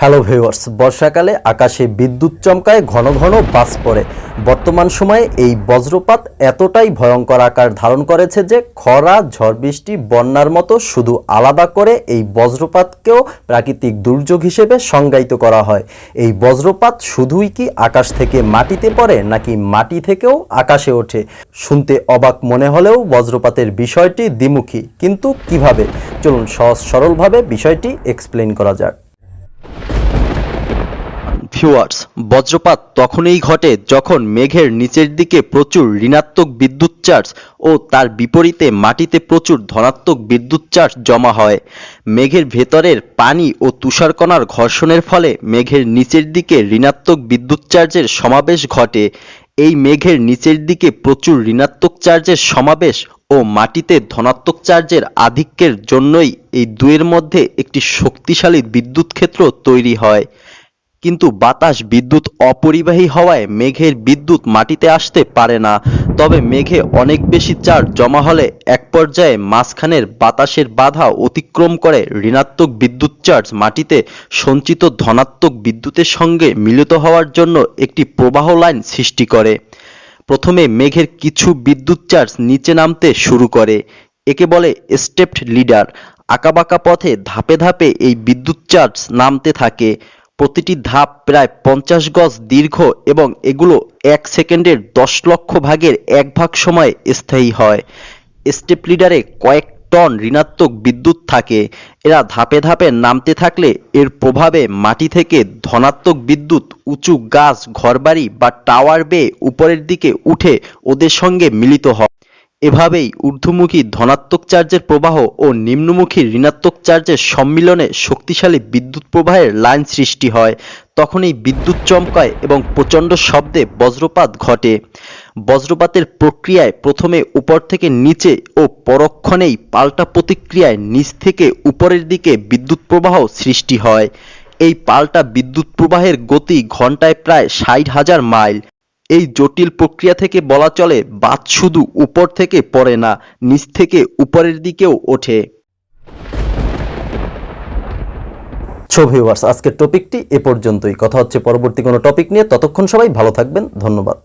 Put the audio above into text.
Hello viewers বর্ষাকালে আকাশে বিদ্যুৎ চমকায় ঘন ঘন বাস পড়ে। বর্তমান সময়ে এই বজ্রপাত এতটাই ভয়ঙ্কর আকার ধারণ করেছে যে খরা, ঝড় বৃষ্টি, বন্যার মতো শুধু আলাদা করে এই বজ্রপাতকেও প্রাকৃতিক দুর্যোগ হিসেবে সংজ্ঞায়িত করা হয়। এই বজ্রপাত শুধুই কি আকাশ থেকে মাটিতে পড়ে, নাকি মাটি থেকেও আকাশে ওঠে? শুনতে অবাক মনে হলেও বজ্রপাতের বিষয়টি দ্বিমুখী। কিন্তু কীভাবে? চলুন সহজ সরলভাবে বিষয়টি এক্সপ্লেন করা যাক। ভিউয়ার্স বজ্রপাত তখনই ঘটে যখন মেঘের নিচের দিকে প্রচুর ঋণাত্মক বিদ্যুৎ চার্জ ও তার বিপরীতে মাটিতে প্রচুর ধনাত্মক বিদ্যুৎ চার্জ জমা হয়। মেঘের ভেতরের পানি ও তুষারকণার ঘর্ষণের ফলে মেঘের নিচের দিকে ঋণাত্মক বিদ্যুৎ চার্জের সমাবেশ ঘটে। এই মেঘের নিচের দিকে প্রচুর ঋণাত্মক চার্জের সমাবেশ ও মাটিতে ধনাত্মক চার্জের আধিক্যের জন্যই এই দুয়ের মধ্যে একটি শক্তিশালী বিদ্যুৎ ক্ষেত্র তৈরি হয়। কিন্তু বাতাস বিদ্যুৎ অপরিবাহী হওয়ায় মেঘের বিদ্যুৎ মাটিতে আসতে পারে না। তবে মেঘে অনেক বেশি চার্জ জমা হলে এক পর্যায়ে মাঝখানের বাতাসের বাধা অতিক্রম করে ঋণাত্মক বিদ্যুৎ চার্জ মাটিতে সঞ্চিত ধনাত্মক বিদ্যুতের সঙ্গে মিলিত হওয়ার জন্য একটি প্রবাহ লাইন সৃষ্টি করে। প্রথমে মেঘের কিছু বিদ্যুৎ চার্জ নিচে নামতে শুরু করে। একে বলে স্টেপড লিডার। আঁকাবাঁকা পথে ধাপে ধাপে এই বিদ্যুৎ চার্জ নামতে থাকে। প্রতিটি ধাপ প্রায় পঞ্চাশ গজ দীর্ঘ এবং এগুলো এক সেকেন্ডের দশ লক্ষ ভাগের এক ভাগ সময় স্থায়ী হয়। স্টেপ লিডারে কয়েক টন ঋণাত্মক বিদ্যুৎ থাকে। এরা ধাপে ধাপে নামতে থাকলে এর প্রভাবে মাটি থেকে ধনাত্মক বিদ্যুৎ, উঁচু গাছ, ঘরবাড়ি বা টাওয়ার বেয়ে উপরের দিকে উঠে ওদের সঙ্গে মিলিত হয়। এভাবেই ঊর্ধ্বমুখী ধনাত্মক চার্জের প্রবাহ ও নিম্নমুখী ঋণাত্মক চার্জের সম্মিলনে শক্তিশালী বিদ্যুৎ প্রবাহের লাইন সৃষ্টি হয়। তখনই বিদ্যুৎ চমকায় এবং প্রচণ্ড শব্দে বজ্রপাত ঘটে। বজ্রপাতের প্রক্রিয়ায় প্রথমে উপর থেকে নিচে ও পরক্ষণেই পাল্টা প্রতিক্রিয়ায় নিচ থেকে উপরের দিকে বিদ্যুৎ প্রবাহ সৃষ্টি হয়। এই পাল্টা বিদ্যুৎ প্রবাহের গতি ঘন্টায় প্রায় ষাট হাজার মাইল। এই জটিল প্রক্রিয়া থেকে বলা চলে বাত শুধু উপর থেকে পড়ে না, নিচ থেকে উপরের দিকেও ওঠে। সো আজকের টপিকটি এ পর্যন্তই। কথা হচ্ছে পরবর্তী কোনো টপিক নিয়ে। ততক্ষণ সবাই ভালো থাকবেন। ধন্যবাদ।